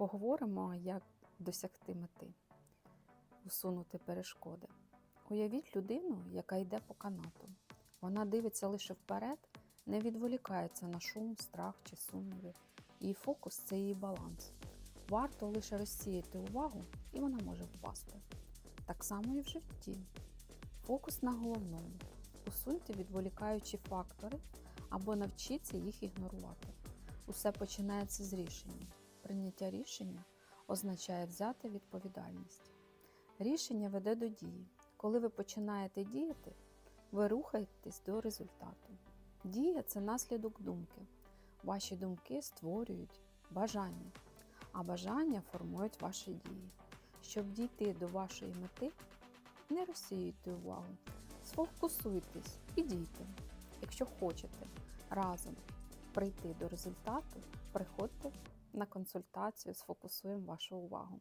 Поговоримо, як досягти мети, усунути перешкоди. Уявіть людину, яка йде по канату. Вона дивиться лише вперед, не відволікається на шум, страх чи сумніви. Її фокус це її баланс. Варто лише розсіяти увагу, і вона може впасти. Так само і в житті. Фокус на головному. Усуньте відволікаючі фактори або навчіться їх ігнорувати. Усе починається з рішення. Прийняття рішення означає взяти відповідальність. Рішення веде до дії. Коли ви починаєте діяти, ви рухаєтесь до результату. Дія це наслідок думки. Ваші думки створюють бажання, а бажання формують ваші дії. Щоб дійти до вашої мети, не розсіюйте увагу, сфокусуйтесь і дійте. Якщо хочете разом прийти до результату, приходьте консультацію, сфокусуємо вашу увагу.